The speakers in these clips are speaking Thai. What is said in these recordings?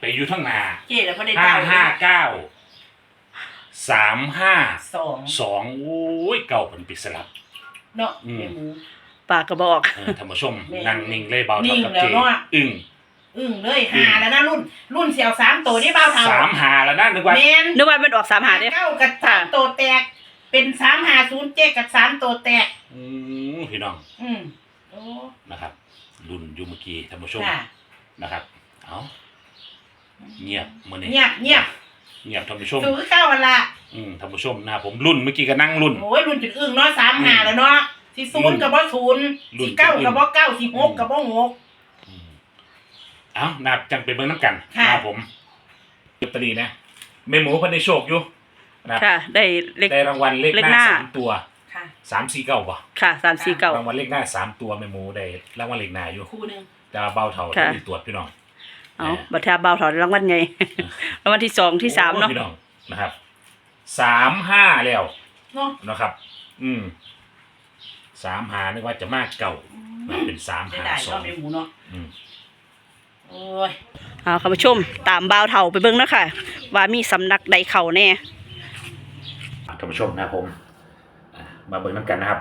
ไปอยู่ทั้งหนาเจ๊แล้วพอได้ห้าเจ้าห้าเก้าสามห้าสองสองโอ้ยเก่าเป็นปิดสลับ เนาะอืม แม่หมู ปากกระบอก เออท่านผู้ชมแม่นั่งนิ่งเลยเบานิ่เท่างกับแล้วเจเนาะ อึ้ง อึ้งเลยหาแล้วนะรุ่น รุ่นเสี่ยวสามตัวนี่เบ้าเท่าสามหาแล้วนะนึกว่า แมนนึกว่ามันออกสามหาเนี่ยเก้ากับสามตัวแตก เป็นสามหาศูนย์เจ๊กับสามตัวแตก อืมพี่น้องอืมโอ้นะครับ รุ่นอยูเมื่อกี้ท่านผู้ชมค่ะนะครับ เอา เงียบมื่อนี้เงียบเงียบเงียบท่านผู้ชมสูงเก้าวันละอืมท่านผู้ชมนะครับผมรุ่นเมื่อกี้ก็นั่งรุ่นโอ้ยรุ่นจุดอึ้งเนาะสามหาแล้วเนาะสี่ศูนย์กับว่าศูนย์รุ่นสี่เก้าจุดอึ้งกับว่าเก้าสี่หกกับว่าหกอืมเอานะครับจังไปเบิ่งน้ำกันค่ะนะครับผมลอตเตอรี่นะแม่หมูเพันได้โชคอยู่นะครับค่ะ ได้เลขได้รางวัลเลขเลขหหน้าน้าสามตัวค่ะสามสี่เก้าป่ะค่ะสามสี่เก้ารางวัลเลขหน้าสามตัวแม่หมูได้รางวัลเลขหน้าอยู่คู่หนึ่งจะเบาเท่าค่ะที่ตรวจพี่น้อง เอาบัตรทาเบาถอนรางวัลไงรางวัลที่สองที่สามเนาะโอ้พี่น้องนะครับสามห้าแล้วเนาะนะครับ อืมสามหานึกว่าจะมากเก่านะเป็นสามได้หาได้สอเนาะงแม่หมูเนาะอืมโอ้ยเอาคุณผู้ชมตามเบาเท่าไปเบิ่งเนาะค่ะ ว่ามีสำนักใดเข่าแน่ท่านผู้ชมนะครับผมอะมาเบิ่งน้ำกันนะครับ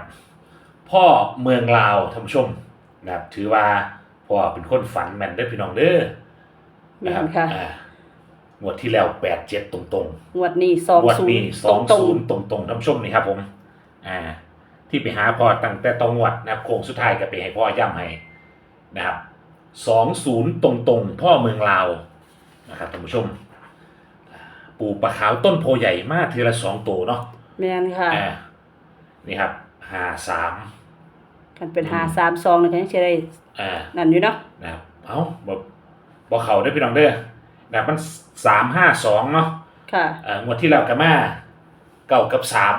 พ่อเมืองลาวท่านผู้ชมนะครับถือว่าพ่อเป็นคนฝันแม่นเด้อพี่น้องเด้อ นะครับแม่นค่ะ อ่างวดที่แล้วแปดเจ็ดตรงๆงวดนี้สองงวดศูนนี้ย์สองตรงศูนย์ตรงๆท่านผู้ชมนี่ครับผม อ่า ที่ไปหาพ่อตั้งแต่ตองวดนะครับโค้งสุดท้ายก็ไปให้พ่อย่ำให้นะครับสองศูนย์ตรงๆ พ่อเมืองลาวนะครับท่านผู้ชมอ่าปู่ปลาขาวต้นโพใหญ่มากทีละสองตัวเนาะ ๆแม่นค่ะอ่า นี่ครับห้าสามกันเป็นหาสามสองนี่ก็ยังจะได้อ่า นั่นอยู่เนาะ นะครับ เอ้าบ่บ่ เขาได้อพี่น้องเด้อนะครับมันสามห้าสองเนาะค่ะอ่างวดที่แล้วกับมาเก้ากับสาม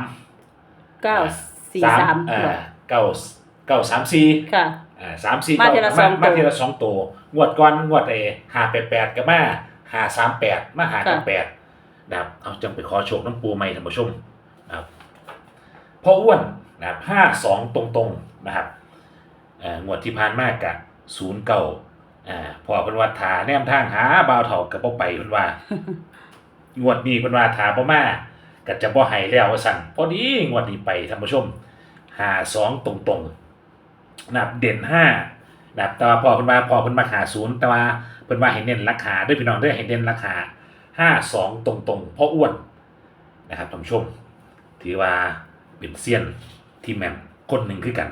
เก้าสี่สามอ่าเก้าเก้าสามสี่ค่ะ อ่าสามสี่มาเก้าทีละสองตัว มาทีละสองตัวงวดก่อนงวดเอห้าแปดแปดกับมาห้าสามแปดมาหากับแปดนะครับเอาจังไปขอโชคน้ำปูใหม่ท่านผู้ชมนะครับพ่ออ้วนนะครับห้าสองตรงๆนะครับอ่างวดที่ผ่านมากกับศูนย์เก้า อ่าพอเพิ่นว่าถาแนมทางหาบ่าวเฒ่ากับบ่ไปเพิ่นว่างวดนี้เพิ่นว่าถาบ่มาก็จะบ่ให้แล้วว่าซั่นพอดีงวดนี้ไปท่านผู้ชมหาสองตรงๆนะครับเด่นห้านะครับแต่ว่าพอเพิ่นว่าพอเพิ่นมาหาศูนย์แต่ว่าเพิ่นว่าให้เน้นราคาเด้วยพี่น้องเด้อให้เน้นราคาห้าสองตรงๆเพราะอ้วนนะครับท่านผู้ชม ถือว่าเป็นเซียนที่แม่นคนหนึ่งคือกัน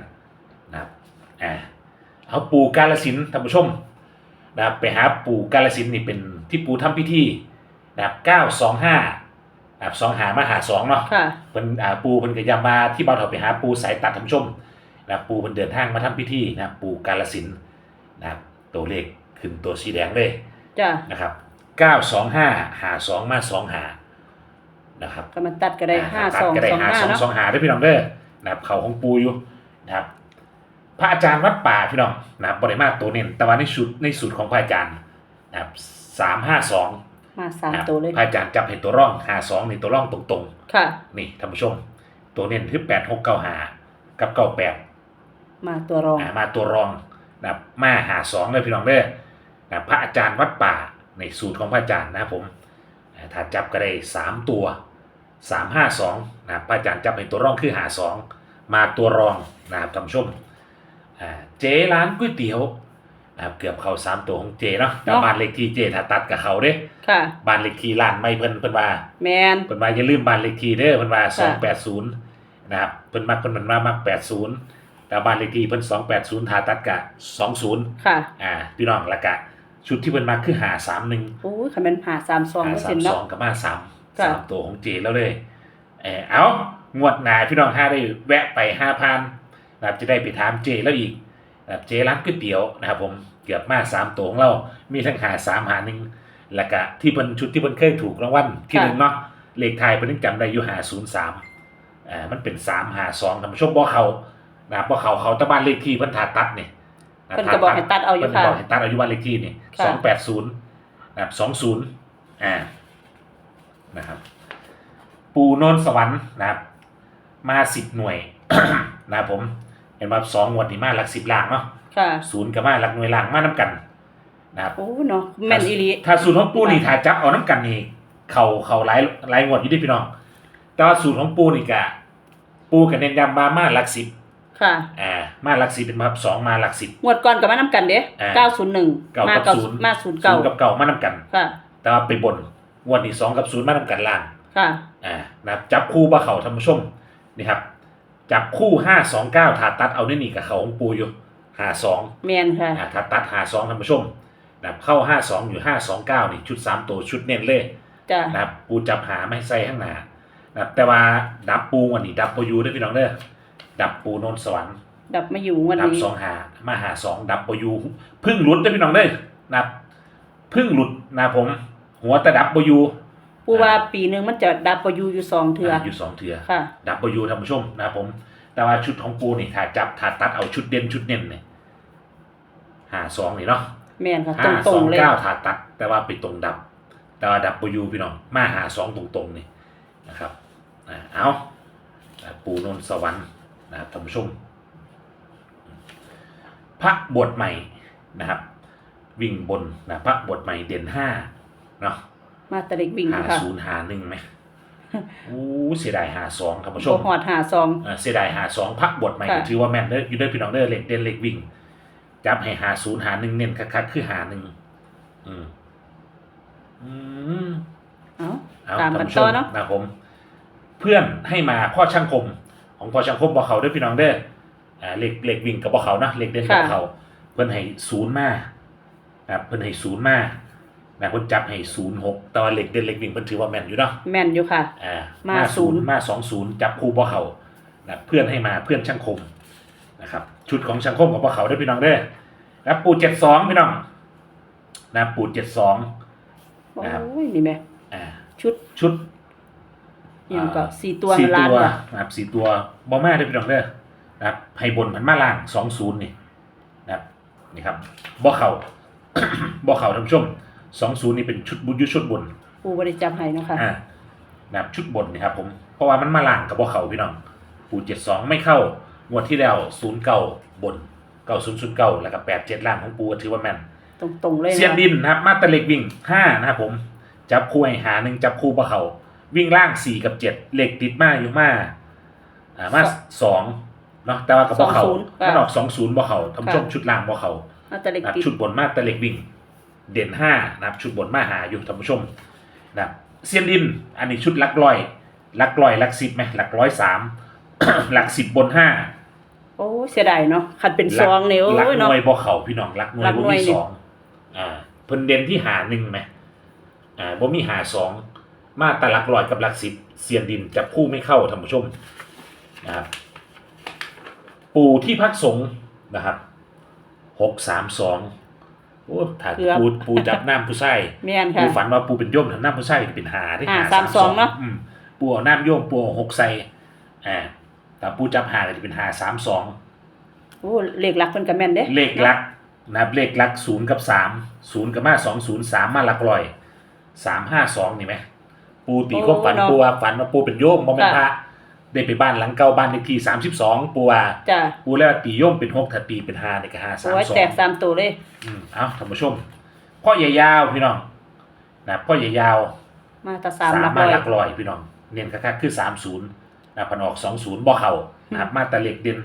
นะครับอ่าเอาปู่กาลสินธุ์ท่านผู้ชม นะครับไปหาปู่กาลสินธุ์นี่เป็นที่ปู่ทำพิธีนะครับเก้าสองห้านะครับสองหามาหาสองเนาะค่ะเพิ่นอ่าปูเพิ่นก็ยามาที่เบาเถาไปหาปูสายตัดท่านผู้ชมนะครับปูเพิ่นเดินทางมาทำพิธีนะครับปูกาลสินธุ์นะครับตัวเลขขึ้นตัวสีแดงเลยจ้ะนะครับ925หา2มา2หานะครับก็มันตัดก็ได้ห้าตัสองก็ได้สองหาห้าสองเนาะ สองหาได้อพี่น้องเด้อนะครับเขาของปูอยู่นะครับ พระอาจารย์วัดป่าพี่น้องนะครับบริมาตัวเน้นแต่ว่าในสูตรในสูตรของพระอาจารย์นะครับสามห้าสองมาสามตัวเลยพระอาจารย์จับเห็นตัวร่องหาสองในตัวร่องตรงๆ ค่ะ นี่ท่านผู้ชม ตัวเน้นคือแปดหกเก้าหากับเก้าแปดมาตัวรองมาตัวรองนะครับมาหาสองเลยพี่น้องเด้อนะพระอาจารย์วัดป่าในสูตรของพระอาจารย์นะครับผมอ่าถ้าจับก็ได้สามตัวสามห้าสองนะครับพระอาจารย์จับเป็นตัวรองคือหาสองมาตัวรองนะครับท่านผู้ชม อ่าเจร้านก๋วยเตี๋ยวนะครับเกือบเข้าสามตัวของเจเนาะแต่เนาะบ้านเลขที่เจถ้าตัดกับเขาเด้ค่ะ บ้านเลขที่ร้านไม่เพิ่นเพิ่นว่าแมนเพิ่นว่าอย่าลืมบ้านเลขที่เด้อเพิ่นว่าค่ะ280นะครับเพิ่นมักเพิ่นมันมามัก80แต่บ้านเลขที่เพิ่น280ทาตัดกะ20ค่ะอ่าพี่น้องและกะ ชุดที่เพิ่นมักคือ531โอ้ยคันเป็นหาสามสองก็เสร็จเนาะ532กับมา3ค่ะ3ตัวของเจแล้วเลยเออเอางวดหน้าพี่น้องห้าได้แวะไป5,000นะครับจะได้ไปถามเจแล้วอีกนะครับเจร้านก๋วยเตี๋ยวนะครับผมเกือบมาสามตัวของเรา มีทั้งหาสามหาหนึ่งแล้วก็ที่เพิ่นชุดที่เพิ่นเคยถูกรางวัลที่หนึ่งเนาะเลขไทายเพิ่นยังจำได้อยู่หาศูนย์สามอ่ามันเป็นสามหาสองทำชมบ่เขานะครับบ่เขาเขาแตะบ้านเลขที่เพิ่นถาตัดนี่ะเพิ่นก็บอกให้ตัดเอาอยู่เพิ่นค่ะบอกให้ตัดเอาอยู่บ้านเลขที่นี่ค่ะสองแปดศูนย์นะครับสองศูนย์อ่านะครับ ปูโนนสวรรค์นะครับ มาสิบหน่วย นะครับผม เห็นว่าสองงวดนี่มาหลักสิบล่างเนาะค่ะ ศูนย์กับมาหลักหน่วยล่างมาน้กันนะครับโอ้เนาะแม่นอีหลีถ้าสูตรของปูนี่ถ้าจับเอาน้ำกันนี่เขาเขาหลายหลายงวดอยู่ที่พี่น้อง แต่ว่าสูตรของปูนี่กะ ปูกับเน้นย้ำมามาหลักสิบค่ะ อ่า มาหลักสิบเป็นมาสองมาหลักสิบ งวดก่อนก็มานํกันเด้อ่าเก้าศูนย์หนึ่งเก้ามากับเก้าศูนย์ มาศูนย์ศูเก้านย์กับเก่ามานำกัน ค่ะ แต่ว่าไปบนงวดนี้สองกับศูนย์มานำกันล่าง ค่ะ อ่านะครับจับคู่บ่เขาท่านผู้ชมนี่ครับ จับคู่ห้าสองเก้าถาตัดเอานี่นี่กับเขาของปูอยู่ห้าสองแม่นค่ะอ่าถาตัดห้าสองท่านผู้ชมนะครับเข้าห้าสองอยู่ห้าสองเก้านี่ชุดสามตัวชุดเน้นเลยจ้ะนะครับปูจับหาไม่ใส่ข้างหน้านะครับแต่ว่าดับปูวันนี้ดับปูยูได้อพี่น้องเด้อดับปูนนท์สวรรค์ ดับมาอยู่งวันดับนี้สองหามาหาสองดับปูยูพึ่งหลุดได้อพี่น้องเด้อนะครับพึ่งหลุดนะครับผม หัวแต่ดับปูยู ผู้ว่าปีหนึงมันจะดับมาอยู่อยู่สองเทื่ออยู่สองเถื่อค่ะ ดับยูท่านผู้ชมนะครับผม แต่ว่าชุดของปูนี่ถ้าจับถ้าตัดเอาชุดเด่นชุดเน้นเนี่ยหาสองนี่เนาะแม่นค่ะห้าตสรองงๆเลยเก้าถ้าตัด แต่ว่าไปตรงดับ แต่ว่าดับยูพี่น้องมาหาสองตรงๆนี่นะครับอ่าเอาอ่าปูนนท์สวรรค์นะครับท่านผู้ชม พระบวชใหม่นะครับ วิ่งบนนะพระบวชใหม่เด่นห้าเนาะ มาแตะเด็กวิ่งหาค่ะศูนย์หาหนึ่งไหมอู้เสียดายหาสองท่านผู้ชบ่มหอดหาซองอ่าเสียดายหาสองพักบทใหม่ค่ะ ก็ถือว่าแม่นเด้ออยู่เด้อพี่น้องเด้อเล็กเด่นเล็กวิ่ง จับให้หาศูนย์หาหนึ่งเน้นคักๆคือหาหนึ่งอืมอืมเอ้า เอาตามท่กันผู้ชต่อเนาะนะครับผมเพื่อนให้มาพ่อช่างคม ของพ่อช่างคมบอกเขาเด้อพี่น้องเด้ออ่าเล็กเล็กวิ่งกับบอกเขานะเล็กเด่นกับเขา เพื่อนให้ศูนย์มานะครับเพื่อนให้ศูนย์มา นะเพื่อนจับให้ศูนย์หกแต่ว่าเล็กเด่นเล็กวิ่งเพื่อนถือว่าแม่นอยู่เนาะแม่นอยู่ค่ะ อ่ามามาศูศูนนย์ ย์มาสองศูนย์จับคู่บ่เขานะเพื่อนให้มาเพื่อนช่างคมนะครับ ชุดของช่างคมกับบ่เขาได้อพี่น้องเด้อนะปูเจ็ดสองพี่น้องนะปูเจ็ดสองโอ้นะครับยนี่แม่อ่าชุดชุดอิหยังก็อ่า สี่ตัวสี่ล้านตัวว่ะนะครับสี่ตัวบอมาได้อพี่น้องเด้อนะครับให้บนมันมาล่างสองศูนย์นี่นะครับนี่ครับบ่เขาบ่เขาท่านผู้ชม สองศูนย์นี่เป็นชุดบุญยุชุดบนปูบ่ได้จับให้เนาะค่ะอ่านะครับชุดบนนี่ครับผมเพราะว่ามันมาล่างกับพวกเขาพี่น้องปูเจ็ดสองไม่เข้างวดที่แล้วศูนย์เก้าบนเก้าศูนย์ศูนย์เก้าแล้วก็แปดเจ็ดล่างของปูก็ถือว่าแม่นตรงๆเลยเซียนดินนะครับ มาตะเล็กวิ่งห้านะครับผมจับคู่ให้หาหนึ่งจับคู่พวกเขาวิ่งล่างสี่กับเจ็ดเหล็กติดมาอยู่มาอ่ามาสองเนาะแต่ว่ากับพวกเขามันออกสองศูนย์พวกเขาทำชมชุดล่างพวกเขามาแตะเด็กนะครับติดชุดบนมาตะเล็กวิ่ง เด่นห้านะครับชุดบนมาหาอยู่ท่านผู้ชมนะครับเซียนดินอันนี้ชุดหลักร้อยหลักร้อยหลักสิบไหมหลักร้อยสามหลักสิบบนห้าโอ้ยเสียดายเนาะคันเป็นซองนี่โอ้หลักยหเนาะน่วยบ่เขาพี่น้องหลักหน่วยหลักบ่หน่วยมีนี่สองอ่าเพิ่นเด่นที่หาหนึ่งไหมอ่าบ่มีหาสองมาแต่หลักร้อยกับหลักสิบเซียนดินจับคู่ไม่เข้าท่านผู้ชมนะครับปู่ที่พักสงฆ์นะครับหกสามสอง โอ้ถ้าเกือบ ปูปูจับน้ำผู้ใส่แม่นปูค่ะฝันว่าปูเป็นโยมทำน้ำผู้ใส่เป็นหาได้อ่าสามสองเนอะอืมปูเอาน้ำโยมปูเอาหกใส่อ่าแต่ปูจับหาก็จะเป็นหาสามสองโอ้เลขหลักเพิ่นก็แม่นเด้เลขหลักนะครับเลขหลักศูนย์กับสามศูนย์กับมาสองศูนย์สามมาหลักร้อยสามห้าสองนี่ไหมปูตีก็ฝันปูว่าฝันว่าปูเป็นโยมบ่เป็นพระ ได้ไปบ้านหลังเก่าบ้านเลขที่สามสิบสองปูว่าจ้ะปูแล้วาตีโยมเป็นหกถ้าตีเป็นห้าในก็ห้าสามโอ้ยสอแตงกสามตัวเลย อืมเอาท่านผู้ชมพ่อใหญ่ยาวพี่น้องนะพ่อใหญ่ยาว มาแตะสามหลักมาร้อย หลักร้อยพี่น้องเน้นคักๆคือสามศูนย์นะพันออกสองศูนย์บ่เขานะครับมาแต่เหล็กเด่น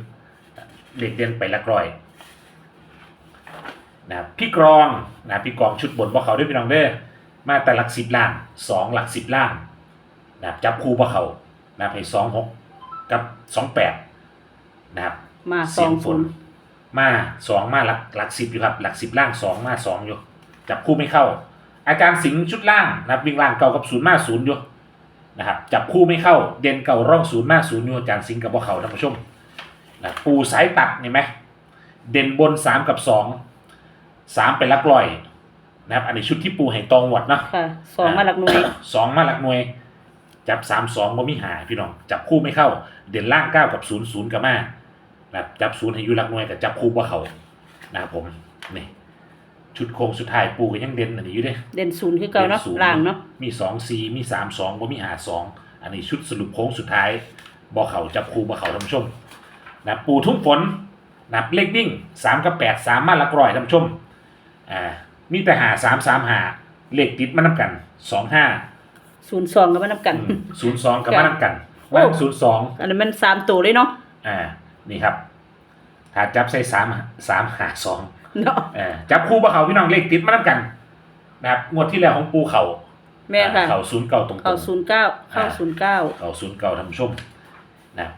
เหล็กเด่นไปหลักร้อยนะครับพี่กรองนะพี่กรองชุดบนบ่เขาด้วยพี่น้องเด้อมาแต่หลักสิบล่างสองหลักสิบล่างนะครับจับคู่บ่เขานะครับให้สองหก กับสองแปดนะครับมาสเสีอยงงฝศูนนย์มาสองมาหลักหลักสิบอยู่ครับ หลักสิบล่างสองมาสองอยู่จับคู่ไม่เข้า อาการสิงห์ชุดล่างนะครับวิ่งล่างเก่ากับศูนย์มาศูนย์อยู่นะครับจับคู่ไม่เข้าเด่นเก่าร่องศูนย์มาศูนย์อยู่อาจารย์สิงห์กับพวกเขาท่านผู้ชมนะปูสายตัดเห็นไหมเด่นบนสามกับสองสามเป็นหลักลอยนะครับอันนี้ชุดที่ปูให้ตองหวดเนาะค่ะสองมาหลักหน่วยสองมาหลักหน่วย จับสามสองก็มีหายพี่น้อง จับคู่ไม่เข้า เด่นล่างเก้ากับศูนย์ศูนย์กับมานะครับจับศูนย์ให้อยูหลักหน่วยกับจับคู่ว่าเขานะครับผมนี่ชุดโค้งสุดท้ายปูก็ยังเด่นอันนี้อยู่เด้เด่นศูนย์คือเก่าเนาะด่ศูย์ล่างเนาะมีสองสี่มีสามสองก็มีหาสองอันนี้ชุดสรุปโค้งสุดท้ายบอเขาจับคู่บอเขาท่านผู้ชมนะปูทุ่งฝนนะเลขวิ่งสามกับแปดสามมาหลักร้อยท่านผู้ชมอ่ามีแต่หาสามสามหาเลขติดมานับกันสองห้า ศูนย์สองก็มานับกัน ศูนย์สองกับค่ะมานับกันโอ้วันศูนย์สองอันนั้นมันสามตัวเลยเนาะอ่า นี่ครับถ้าจับใส่สามสามหาสองเนาะเออจับคู่บ่เขาพี่น้องเลขติดมานับกัน นะครับงวดที่แล้วของปูเขาแม่ค่ะเขาศูนย์เก่าตรงๆเข้าศูนย์เก้าเข้าศูนย์เก้าเขาศูนย์เก่าท่านผู้ชมนะครับ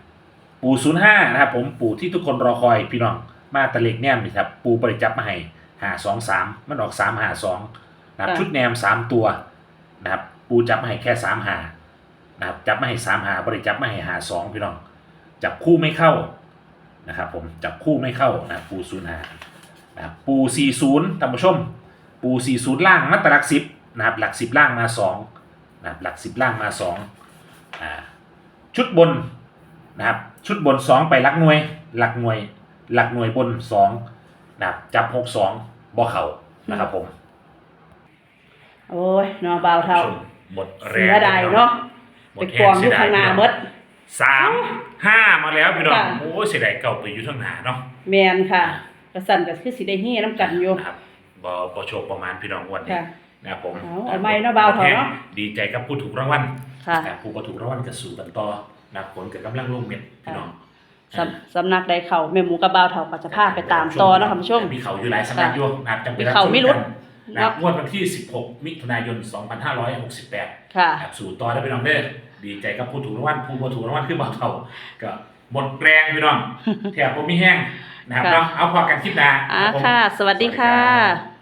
ปูศูนย์ห้านะครับผมปูที่ทุกคนรอคอยพี่น้องมาตะเล็กแนมนี่ครับ ปูบริจับมาให้หาสองสามมันออกสามหาสองนะครับชุดแนมสามตัวนะครับ ปูจับมาให้แค่สามหานะครับจับมาให้สามหาบริจับมาให้หาสองพี่น้อง จับคู่ไม่เข้านะครับผมจับคู่ไม่เข้านะปูศูนย์หานะครับปูสี่ศูนย์ท่านผู้ชม ปูสี่ศูนย์ล่างมาตรหลักสิบนะครับหลักสิบล่างมาสองนะครับหลักสิบล่างมาสองอ่าชุดบนนะครับชุดบนสองไปหลักหน่วย หลักหน่วย หลักหน่วยบนสองนะครับจับหกสองบ่เข่านะครับผม โอ้ยเนาะบ่าเท่า หมดแรเสีงยดายเนาะหมไปดกองอยู่ข้างหน้าหมด สามห้ามาแล้วพี่น้องค่ะ โอ้ยเสียดายเก่าไปอยู่ข้างหน้าเนาะ แมนค่ะกระสันก็คือสิได้เฮน้ำกันอยู่ นะครับบอบอโชคประมาณพี่น้องวันนี้ค่ะนะครับผมเอาเอาไม้เนาะบ่าวเถอะเนาะ ดีใจกับผู้ถูกรางวัลค่ะนะครับผู้ก็ถูกรางวัลก็สู่กันต่อนะครับผลเกิดกำลังลงเม็ดพี่น้องสำสำนักใดเขาแม่หมูกับบ่าวเท่าก็จะพาไปตามต่อเนาะค่ะผู้ชม มีเขาอยู่หลายสำนักอยู่นะครับจำเป็นมีเขาไม่หลุด นะครับงวดวันที่ 16 มิถุนายน 2568ค่ะครับสู่ต่อได้พี่น้องเด้อดีใจกับผู้ถูกรางวัลผู้บ่ถูกรางวัลคือบ่าวเท่าก็หมดแรงพี่น้องแถบบ่มีแห้งนะครับค่ะเนาะเอาพอกันคลิปหน้าอ่ารับผม ค่ะ สวัสดีค่ะ